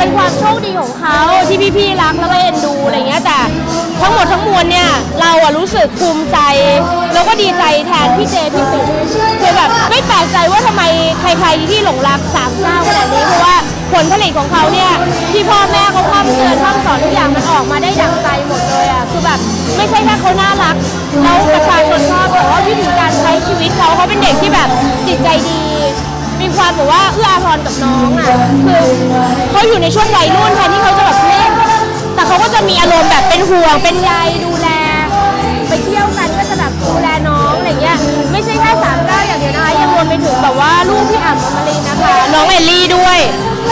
เป็นความโชคดีของเขาที่พี่ๆรักแล้วก็เอ็นดูอะไรเงี้ยแต่ทั้งหมดทั้งมวลเนี่ยเราอะรู้สึกภูมิใจ แล้วก็ดีใจแทนพี่เจพี่ปิ๊กคือแบบไม่แปลกใจว่าทำไมใครๆที่หลงรักสามเจ้าขนาดนี้เพราะว่าผลผลิตของเขาเนี่ยที่พ่อแม่เขาพร่ำเตือนพร่ำสอนทุกอย่างมันออกมาได้ดั่งใจหมดเลยอะคือแบบไม่ใช่แค่เขาน่ารักแล้วประชาชนชอบแต่ว่าวิธีการใช้ชีวิตเขาเขาเป็นเด็กที่แบบจิตใจดี ความแบบว่าเอื้ออาทรกับน้องอะคือเขาอยู่ในช่วงวัยรุ่นแทนที่เขาจะแบบเล่นแต่เขาก็จะมีอารมณ์แบบเป็นห่วงเป็นใยดูแล ไปเที่ยวกันก็จะแบบดูแลน้องอะไรเงี้ยไม่ใช่แค่สามเก้าอย่างเดียวนะคะยังรวมไปถึงแบบว่าลูกพี่อ่ำอมรินนะคะ น้องเอลลี่ด้วย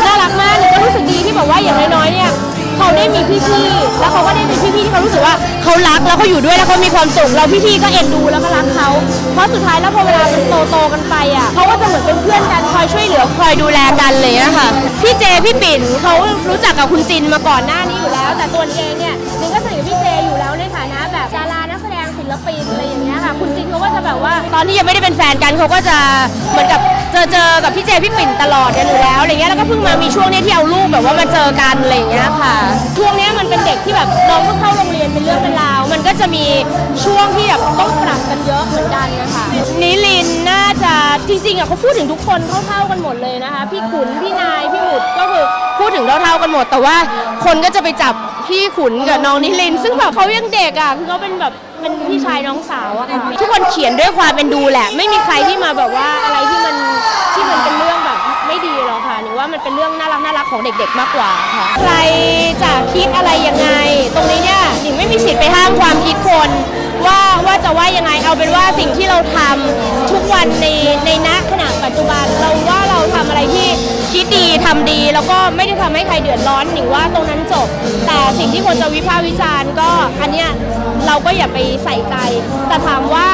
น่ารักมากหนูก็รู้สึกดีที่แบบว่าอย่างน้อยๆเนี่ยเขาได้มีพี่ๆแล้วเขาก็ได้มีพี่ๆที่เขารู้สึกว่าเขารักแล้วเขาอยู่ด้วยแล้วเขามีความสุขแล้วพี่ๆก็เอ็นดูแล้วก็รัก กันไปอะเขาก็จะเหมือนเป็นเพื่อนกันคอยช่วยเหลือคอยดูแลกันเลยนะคะพี่เจพี่ปิ่นเขารู้จักกับคุณจินมาก่อนหน้านี้อยู่แล้ว แต่ตัวเองเนี่ยนิงก็สนิทกับพี่เจอยู่แล้วในฐานะแบบดารานักแสดงศิลปินอะไรอย่างเงี้ยค่ะคุณจินเขาก็จะแบบว่า ตอนที่ยังไม่ได้เป็นแฟนกันเขาก็จะเหมือนกับเจอเจอกับพี่เจพี่ปิ่นตลอดกันอยู่แล้วอะไรเงี้ยแล้วก็เพิ่งมามีช่วงเนี้ยที่เอาลูกแบบว่ามาเจอกันอะไรอย่างเงี้ยค่ะช่วงเนี้ยมันเป็นเด็กที่แบบน้องเพิ่งเข้าโรงเรียนเป็นเรื่องเป็นราวมันก็จะมีช่วงท กันเยอะเหมือนกันนะคะนิลินน่าจะจริงๆอะเขาพูดถึงทุกคนเท่าๆกันหมดเลยนะคะพี่ขุนพี่นายพี่หมุดก็คือพูดถึงเท่าๆกันหมด แต่ว่าคนก็จะไปจับพี่ขุนกับน้องนิลิน ซึ่งแบบเขายังเด็กอะคือเขาเป็นแบบเป็นพี่ชายน้องสาวอะค่ะทุกคนเขียนด้วยความเป็นดูแหละ ไม่มีใครที่มาแบบว่าอะไรที่มันที่มันเป็นเรื่องแบบไม่ดีหรอกค่ะหนูว่ามันเป็นเรื่องน่ารักน่ารักของเด็ก ๆ มากกว่าค่ะใครจะคิดอะไรยังไง ตรงนี้เนี่ยหนิงไม่มีสิทธิ์ไปห้ามความ จะว่ายังไงเอาเป็นว่าสิ่งที่เราทำทุกวันในในณขณะปัจจุบัน เราว่าเราทำอะไรที่คิดดีทำดี แล้วก็ไม่ได้ทำให้ใครเดือดร้อนหนิงว่าตรงนั้นจบ แต่สิ่งที่คนจะวิพากษ์วิจารณ์ก็อันเนี้ยเราก็อย่าไปใส่ใจ แต่ถามว่า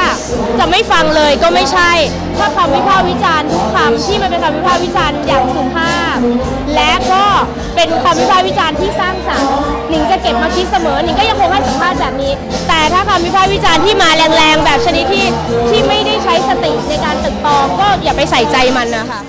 จะไม่ฟังเลยก็ไม่ใช่ ถ้าคำวิพากษ์วิจารณ์ทุกคำที่มันเป็นคำวิพากษ์วิจารณ์อย่างสุภาพ และก็เป็นคำวิพากษ์วิจารณ์ที่สร้างสรรค์ เก็บมาคิดเสมอหนิงก็ยังคงให้สัมภาษณ์แบบนี้ แต่ถ้าคำวิพากษ์วิจารณ์ที่มาแรงๆ แบบชนิดที่ที่ไม่ได้ใช้สติในการตึกตองก็อย่าไปใส่ใจมันนะคะ